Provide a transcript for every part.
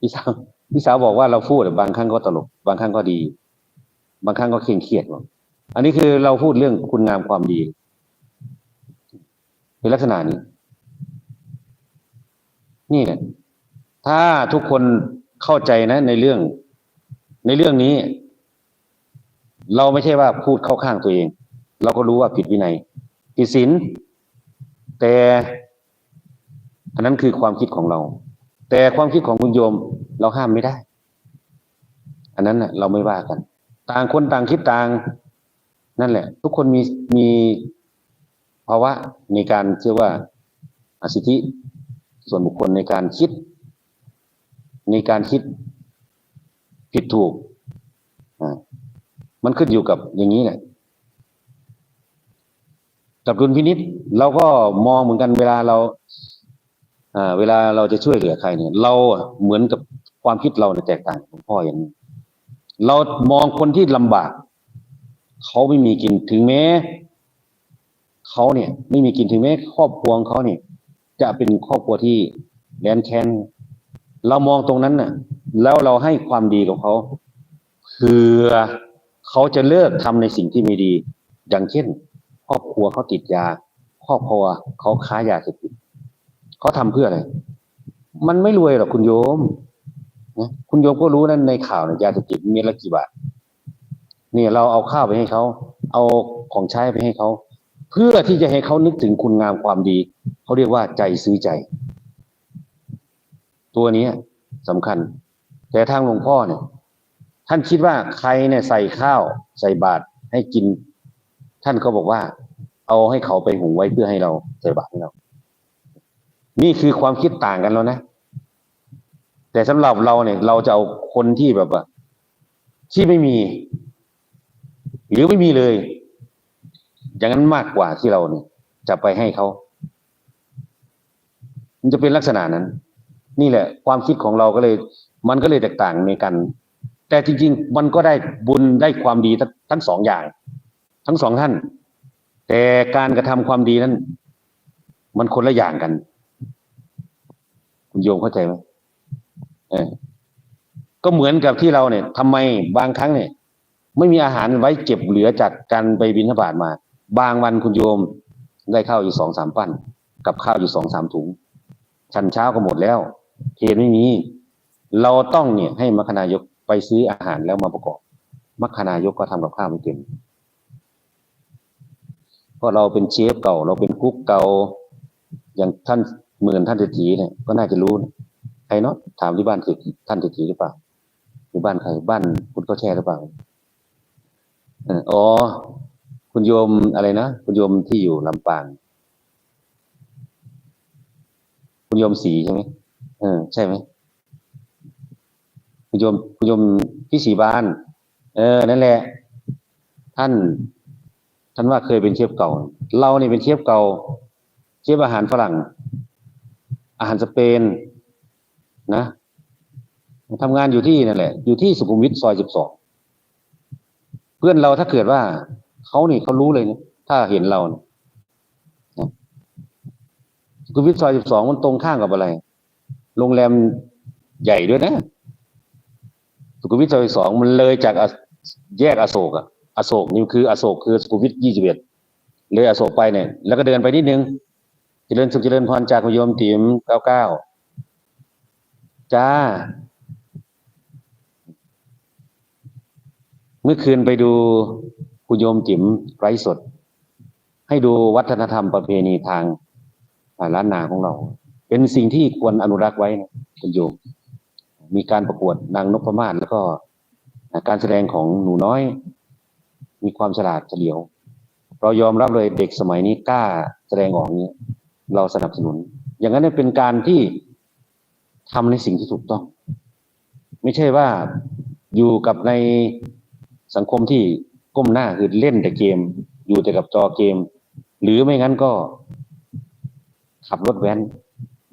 พี่สาวพี่สาวบอกว่าเราพูดบางครั้งก็ตลก บางครั้งก็ดี บางครั้งก็เคร่งเครียดว่ะอันนี้คือเราพูดเรื่องคุณงามความดีเป็นลักษณะนี้ นี่แหละถ้าทุกคนเข้าใจนะ ในเรื่อง ในเรื่องนี้ เราไม่ใช่ว่าพูดเข้าข้างตัวเอง เราก็รู้ว่าผิดวินัยผิดศีลแต่อันนั้นคือความคิดของเรา แต่ความคิดของคุณโยมเราห้ามไม่ได้ อันนั้นน่ะ เราไม่ว่ากัน ต่างคนต่างคิดต่าง นั่นแหละ ทุกคนมีมีภาวะในการเชื่อว่าอสิทธิส่วนบุคคลในการคิด ในการคิดผิดถูกอ่ามันขึ้นอยู่กับอย่างนี้แหละกับดุลพินิษเราก็มองเหมือนกันเวลาเรา เวลาเราจะช่วยเหลือใครเนี่ย เราเหมือนกับความคิดเราเนี่ยแตกต่างของพ่ออย่างนี้เรามองคนที่ลำบาก เขาไม่มีกินถึงแม้เขาเนี่ย ไม่มีกินถึงแม้ครอบครัวเขาเนี่ย จะเป็นครอบครัวที่แรนแค้นเรามองตรงนั้นน่ะ แล้วเราให้ความดีกับเขาเพื่อเขาจะเลิกทำในสิ่งที่ไม่ดี อย่างเช่น ครอบครัวเขาติดยา ครอบครัวเขาค้ายาเสพติด เขาทำเพื่ออะไร มันไม่รวยหรอกคุณโยมนะคุณโยมก็รู้นั่นในข่าวนี่ยาเสพติดเม็ดละกี่บาทเนี่ย เราเอาข้าวไปให้เขาเอาของใช้ไปให้เขาเพื่อที่จะให้เขานึกถึงคุณงามความดีเขาเรียกว่าใจซื้อใจ ตัวนี้สำคัญ แต่ทางหลวงพ่อเนี่ย ท่านคิดว่าใครเนี่ยใส่ข้าวใส่บาตรให้กิน ท่านก็บอกว่า เอาให้เขาไปหุงไว้เพื่อให้เราใส่บาตรให้เรา นี่คือความคิดต่างกันแล้วนะ แต่สำหรับเราเนี่ย เราจะเอาคนที่แบบว่าที่ไม่มี หรือไม่มีเลย อย่างนั้นมากกว่าที่เราเนี่ยจะไปให้เขา มันจะเป็นลักษณะนั้น นี่แหละ ความคิดของเราก็เลย มันก็เลยแตกต่างในกัน แต่จริง ๆ มันก็ได้บุญได้ความดีทั้งทั้งสองอย่าง ทั้งสองท่าน แต่การกระทำความดีนั้น มันคนละอย่างกัน คุณโยมเข้าใจไหมเออก็เหมือนกับที่เราเนี่ยทำไมบางครั้งเนี่ย ไม่มีอาหารไว้เก็บเหลือจากการไปบินทบาทมา บางวันคุณโยมได้ข้าวอยู่สองสามปั้น กับข้าวอยู่สองสามถุง ชันเช้าก็หมดแล้วเพนไม่มี เราต้องเนี่ยให้มัคณายกไปซื้ออาหารแล้วมาประกอบมัคณายกก็ทำกับข้าวไม่เก่งเพราะเราเป็นเชฟเก่า เราเป็นกุ๊กเก่า อย่างท่าน หมื่นท่านเศรษฐีเนี่ยก็น่าจะรู้ใครเนาะถามที่บ้านเศรษฐีท่านเศรษฐีหรือเปล่าหรือบ้านใครบ้านคุณก็แช่หรือเปล่าอ๋อคุณโยมอะไรนะคุณโยมที่อยู่ลำปางคุณโยมสีใช่ไหมเออใช่ไหมคุณโยมคุณโยมพี่สีบาน เออนั่นแหละ ท่าน ท่านว่าเคยเป็นเชฟเก่า เราเนี่ยเป็นเชฟเก่า เชฟอาหารฝรั่ง อาหารสเปนนะทำงานอยู่ที่นั่นแหละ อยู่ที่สุขุมวิทซอยสิบสองเพื่อนเราถ้าเกิดว่าเขานี่เขารู้เลยนะถ้าเห็นเรานะสุขุมวิทซอยสิบสองมันตรงข้างกับอะไร โรงแรมใหญ่ด้วยนะ สุขุมวิทซอยสองมันเลยจากแยกอโศกอะอโศกนี่คืออโศกคือสุขุมวิทยี่สิบเอ็ดเลยอโศกไปเนี่ย แล้วก็เดินไปนิดนึง จริญสุขเจริญพรจากคุณโยมติ๋มเก้าเก้าจ้า เมื่อคืนไปดูคุณโยมจิ๋มไร้สด ให้ดูวัฒนธรรมประเพณีทางาล้านนาของเรา เป็นสิ่งที่ควรอนุรักษ์ไว้นะคุณโยม มีการประกวดนางนพมาศแล้วก็การแสดงของหนูน้อย มีความฉลาดเฉลียว เรายอมรับเลยเด็กสมัยนี้กล้าแสดงออกนี้ เราสนับสนุน อย่างนั้นเป็นการที่ทำในสิ่งที่ถูกต้อง ไม่ใช่ว่าอยู่กับในสังคมที่ก้มหน้าคือเล่นแต่เกม อยู่แต่กับจอเกม หรือไม่งั้นก็ขับรถแว้น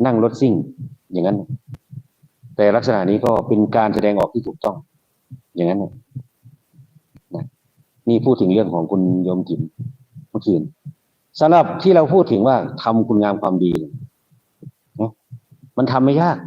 นั่งรถซิ่ง อย่างนั้น แต่ลักษณะนี้ก็เป็นการแสดงออกที่ถูกต้อง อย่างนั้นนะนี่พูดถึงเรื่องของคุณโยมจิมเมื่อคืน สำหรับที่เราพูดถึงว่าทำคุณงามความดี มันทำไม่ยาก